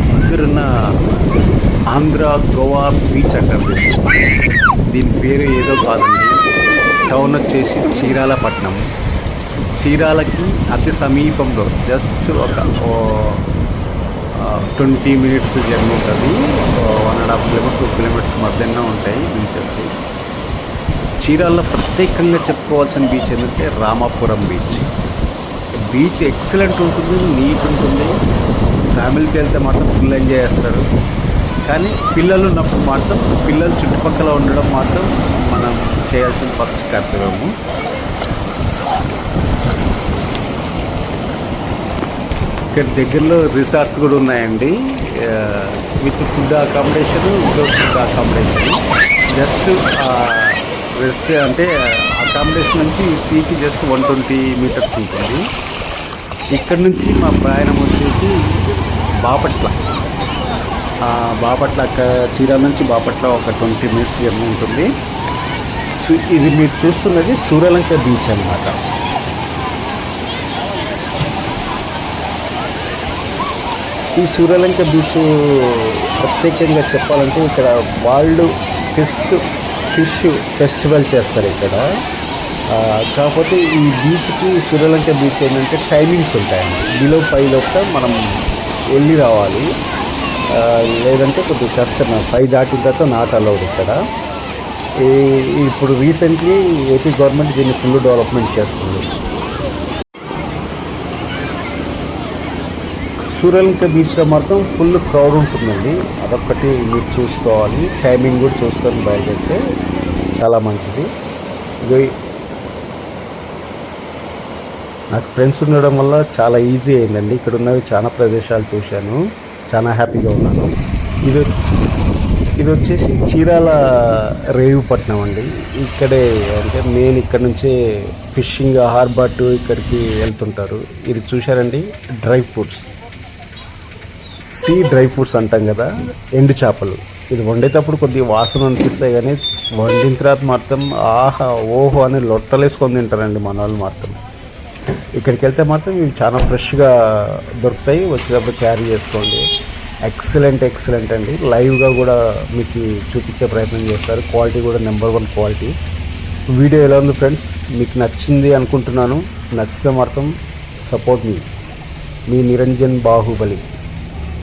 దగ్గరున్న ఆంధ్ర గోవా బీచ్ అంటారు దీన్ని. దీని పేరు ఏదో కాదండి. టౌన్ వచ్చేసి చీరాలపట్నం. చీరాలకి అతి సమీపంలో జస్ట్ ఒక ట్వంటీ మినిట్స్ జర్నీ ఉంటుంది. One and half kilometre two kilometres మధ్యన ఉంటాయి బీచెస్. చీరాల్లో ప్రత్యేకంగా చెప్పుకోవాల్సిన బీచ్ ఏంటంటే రామాపురం బీచ్. బీచ్ ఎక్సలెంట్ ఉంటుంది నీట్ ఉంటుంది. ఫ్యామిలీకి వెళ్తే మాత్రం ఫుల్ ఎంజాయ్ చేస్తారు. కానీ పిల్లలు ఉన్నప్పుడు మాత్రం పిల్లలు చుట్టుపక్కల ఉండడం మాత్రం మనం చేయాల్సిన ఫస్ట్ కర్తవ్యము. ఇక్కడ దగ్గరలో రిసార్ట్స్ కూడా ఉన్నాయండి. With food accommodation without food accommodation. Just rest అంటే అకామిడేషన్ నుంచి సీకి జస్ట్ వన్ ట్వంటీ మీటర్స్ ఉంటుంది. ఇక్కడ నుంచి మా ప్రయాణం వచ్చేసి బాపట్ల. బాపట్ల చీరాల నుంచి బాపట్ల ఒక ట్వంటీ మినిట్స్ జర్నీ ఉంటుంది. ఇది మీరు చూస్తున్నది సూర్యలంక బీచ్ అన్నమాట. ఈ సూర్యలంక బీచ్ ప్రత్యేకంగా చెప్పాలంటే ఇక్కడ వాళ్ళు ఫిష్ ఫిష్ ఫెస్టివల్ చేస్తారు ఇక్కడ. కాకపోతే ఈ బీచ్కి సూర్యలంక బీచ్ ఏంటంటే టైమింగ్స్ ఉంటాయండి బిలో ఫైవ్ లోపల మనం వెళ్ళి రావాలి. లేదంటే కొద్దిగా కష్టం. ఫైవ్ దాటిన తర్వాత నాట్ అలౌడ్ ఇక్కడ. ఇప్పుడు రీసెంట్లీ ఏపీ గవర్నమెంట్ దీన్ని ఫుల్ డెవలప్మెంట్ చేస్తుంది. సూర్యలంక బీచ్లో మాత్రం ఫుల్ క్రౌడ్ ఉంటుందండి. అదొక్కటి మీరు చూసుకోవాలి. టైమింగ్ కూడా చూసుకొని బయలుదేరితే చాలా మంచిది. నాకు ఫ్రెండ్స్ ఉండడం వల్ల చాలా ఈజీ అయిందండి. ఇక్కడ ఉన్నవి చాలా ప్రదేశాలు చూశాను. చాలా హ్యాపీగా ఉన్నాను. ఇది ఇది వచ్చేసి చీరాల రేవుపట్నం అండి. ఇక్కడే అంటే మెయిన్ ఇక్కడ నుంచే ఫిషింగ్ హార్బర్ టు ఇక్కడికి వెళ్తుంటారు. ఇది చూశారండి? Dry fruits sea dry fruits అంటాం కదా? ఎండు చేపలు. ఇది వండేటప్పుడు కొద్దిగా వాసన అనిపిస్తాయి కానీ వండిన తర్వాత మాత్రం ఆహా ఓహో అని లొట్టలేసుకొని తింటారండి మన వాళ్ళు మాత్రం. ఇక్కడికి వెళ్తే మాత్రం ఇవి చాలా ఫ్రెష్గా దొరుకుతాయి. వచ్చేటప్పుడు క్యారీ చేసుకోండి. ఎక్సలెంట్ ఎక్సలెంట్ అండి. లైవ్గా కూడా మీకు చూపించే ప్రయత్నం చేస్తారు. క్వాలిటీ కూడా నెంబర్ వన్ క్వాలిటీ. వీడియో ఎలా ఉంది ఫ్రెండ్స్? మీకు నచ్చింది అనుకుంటున్నాను. నచ్చితే మాత్రం సపోర్ట్ మీ. మీ నిరంజన్ బాహుబలి.